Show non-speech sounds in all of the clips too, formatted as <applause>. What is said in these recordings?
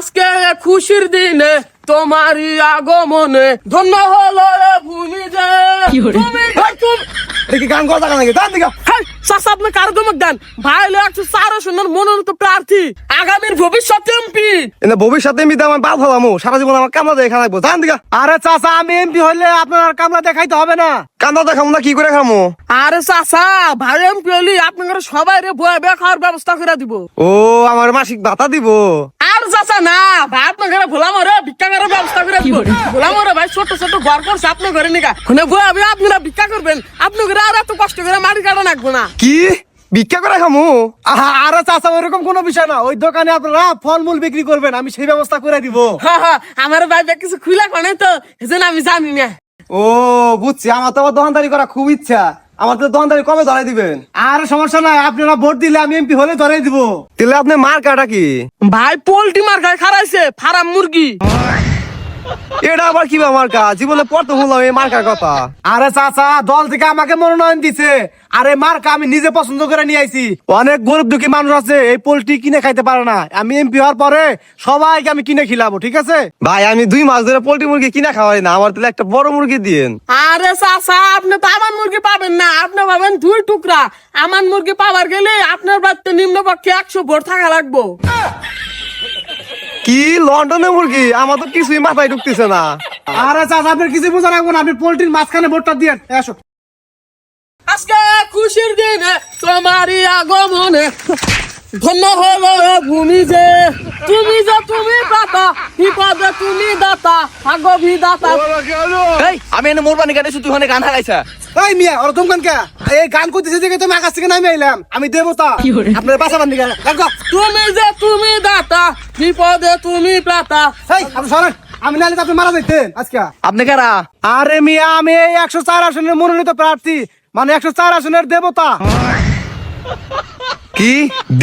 আজকে খুশির দিনে তোমারই আগমনে ধন্য হলো ভূমি যে। তুমি তুমি- দেখি গান কথা নাকি? দান দিকা। হেই, চাচা আপনি কার ভাই একশো চার আসনের মনোনীত প্রার্থী। আগামীর ভবিষ্যৎ এমপি। আমার হলামু সারা জীবন আমার কামলা দেখে খাওয়াবো দান দিকা। আরে চাচা আমি এমপি হলে আপনার কামলা দেখাইতে হবে না। কান্দা দেখাবো না কি করে খামো? আরে চাচা ভাই এমপি হলি আপনার সবাই রে বয়ে খাওয়ার ব্যবস্থা করে দিব। ও আমার মাসিক ভাতা দিব। চাচা না। ভাই আপনার ঘরে ভোলাম রে ভিক্ষা করার ব্যবস্থা করে দিব। ভোলাম রে ভাই ছোট ছোট ঘর করছে আপনার ঘরে নিকা। শুনে বয়ে আবে আপনারা ভিক্ষা করবেন। আপনার ঘরে আর এত কষ্ট করে মাটি কাটা লাগবো না। কি? ভিক্ষা করে খামু? আহা, আরে চাচা ওইরকম কোনো বিষয় না। ওই দোকানে আপনারা ফলমূল বিক্রি করবেন আমি সেই ব্যবস্থা করে দিব। হা, হা, আমার ভাই কিছু খুলে কোনে তো সেজন্য আমি জানি না। ও বুঝছি। আমার তো আবার দোকানদারি করা খুব ইচ্ছা। আমার তো দোকানদারি কবে ধরাই দিবেন? আর সমস্যা নাই আপনারা ভোট দিলে আমি এমপি হলে ধরাই দিব। তাহলে আপনি মার্কাটা কি? ভাই পোল্ট্রি মার্কায় খারাইছে ফারাম মুরগি। এটা আবার কি বা মার্কা? জীবনে পড়তে হলাম এই মার্কার কথা। আরে চাচা দল থেকে আমাকে মনোনয়ন দিছে। আরে মার্কা আমি নিজে পছন্দ করে নিয়ে আইছি। অনেক গরিব দুঃখী মানুষ আছে এই পোল্ট্রি কিনে খাইতে পারে না। আমি এমপি হওয়ার পরে সবাইকে আমি কিনে খিলাবো ঠিক আছে? ভাই আমি দুই মাস ধরে পোল্ট্রি মুরগি কিনে খাওয়াই না। আমার তাহলে একটা বড় মুরগি দিয়েন। আরে চাচা আপনি তো আমার মুরগি পাবেন না। আপনি পাবেন দুই টুকরা। আমার মুরগি পাওয়ার গেলে আপনার বাড়িতে নিম্নপক্ষে একশো ভোট থাকা লাগবো। কি? লন্ডনে মুরগি? আমার তো কিছুই মাথায় ঢুকতেছে না। আরে চাচা আপনার কিছু বোঝা রাখব না। আপনি পোল্ট্রির মাঝখানে ভোটটা দিয়ে আসো। আজকে খুশির দিনে তোমারই আগমনে ধন্য হলো ভূমি যে। তুমি যে তুমি দাতা বিপদে তুমি দাতা ভাগ্য বিদাতা এই আমি এনে মোর পানি কাটে তুই গান হারাইছা এই মিয়া ওর দমকান কে? এই গান করতেছে দেখে তুমি আকাশ থেকে নামে আইলাম। আমি দেবতা আপনার বাসা বান্ধি গেল। তুমি যে তুমি দাতা বিপদে তুমি প্রাতা। এই আপনি সরেন। আমি নাহলে তো আপনি মারা যাইতেন আজকে। আপনি কারা? আরে মিয়া আমি এই একশো চার আসনের মনোনীত প্রার্থী মানে একশো চার আসনের দেবতা। <laughs> কি?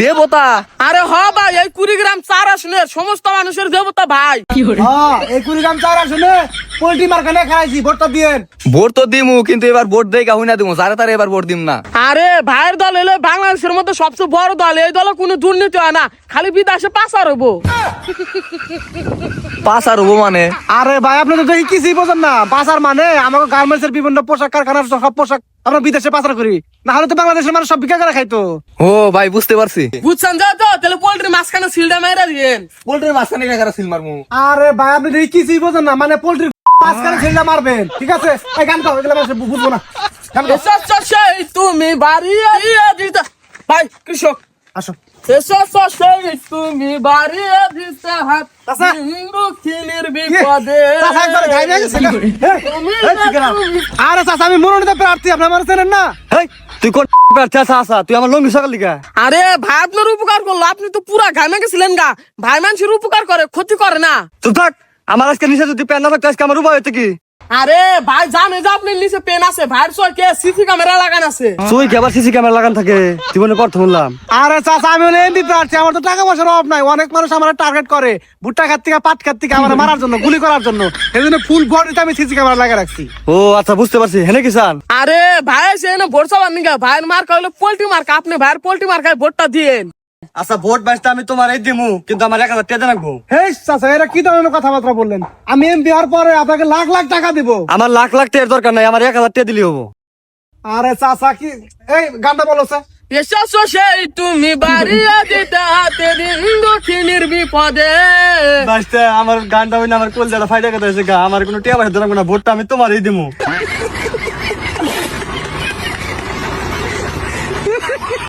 দেবতা? আরে হ ভাই এই কুড়িগ্রাম চার আসনের সমস্ত মানুষের দেবতা ভাই। হ্যাঁ এই কুড়িগ্রাম চার আসনে পোল্ট্রি মার্কানে খাইছি ভোটটা দিয়েন। ভোট তো দিমু কিন্তু এবার ভোট দেই কাহুই না দিমু যারে তারে এবার ভোট দিম না। আরে ভাইয়ের দল এলে বাংলাদেশের মধ্যে সবচেয়ে বড় দল এই দলে কোনো দুর্নীতি হয় না খালি বিদেশে পাচার হব। পাস আর হব মানে? আরে ভাই আপনি তো দেখি কিছুই বোঝেন না। বাজার মানে আমাকে গার্মেন্টস এর বিভিন্ন পোশাক কারখানার সব পোশাক আমরা বিদেশে পাচার করি। না হলে তো বাংলাদেশের মানুষ সব বিকা করে খাইতো। ও ভাই বুঝতে পারছি। বুঝছেন যা তো? তাহলে পোল্ট্রি মাঝখানে সিলটা মেরে দিয়েন। পোল্ট্রির মাঝখানে করে সিল মারমু? আরে ভাই আপনি এই কিছুই বোঝেন না। মানে পোল্ট্রি মাঝখানে সিলটা মারবেন ঠিক আছে? এই গান গাও এগুলো মানুষ বুঝব না। তুমি বাড়ি দিতে ভাই কৃষক। আসো। তুমি বাড়ি দিতে হাত না? আরে চাচা আমি মনোনীত প্রার্থী আপনি আমার না? তুই কোন প্রার্থী? আসা তুই আমার লঙ্গি সকাল লিখা। আরে ভাই আপনার উপকার করল আপনি তো পুরা ঘামে গেছিলেন গা। ভাই মানুষের উপকার করে ক্ষতি করে না। তুই থাক আমার আজকে নিচে যদি প্যান না থাকতো আজকে আমার উপায় হচ্ছে কি? আরে ভাই জানে যে আপনার নিচে পেন আছে ভাইয়ের চোখে সিসি ক্যামেরা লাগান আছে? তুই কি সিসি ক্যামেরা লাগান থাকে? জীবনে আরে চাচা আমি হলে এমপি প্রার্থী আমার তো টাকা পয়সার অভাব নাই। অনেক মানুষ আমার টার্গেট করে ভুট্টা খাত থেকে পাট খাত থেকে আমার মারার জন্য গুলি করার জন্য। এই জন্য ফুল বডিতে আমি সিসি ক্যামেরা লাগিয়ে রাখছি। ও আচ্ছা বুঝতে পারছি। হেনে কিসান আরে ভাই সে না ভোট নিগা ভাইয়ের মার্কা হলো পোল্ট্রি মার্কা আপনি ভাইয়ের পোল্ট্রি মার্কায় ভোটটা দিয়েন। আচ্ছা ভোট বাইসটা আমি তোমার এই দিমু কিন্তু আমার এক হাজার টাকা রাখব। হেই চাচা এরা কি ধরনের কথাবার্তা বললেন? আমি এমপি হওয়ার পরে আপনাকে লাখ লাখ টাকা দিব। আমার লাখ লাখ টাকার দরকার নাই আমার এক হাজার টাকা দিলে হব। আরে চাচা কি এই গানটা বলো স্যার। এসেছ সেই তুমি দিতে দক্ষিণের বিপদে। আমার গানটা হইনা আমার কলজাটা ফাইটা কথা গা। আমার কোনো টিয়া পয়সা দিলাম না ভোটটা আমি তোমারই দিমু।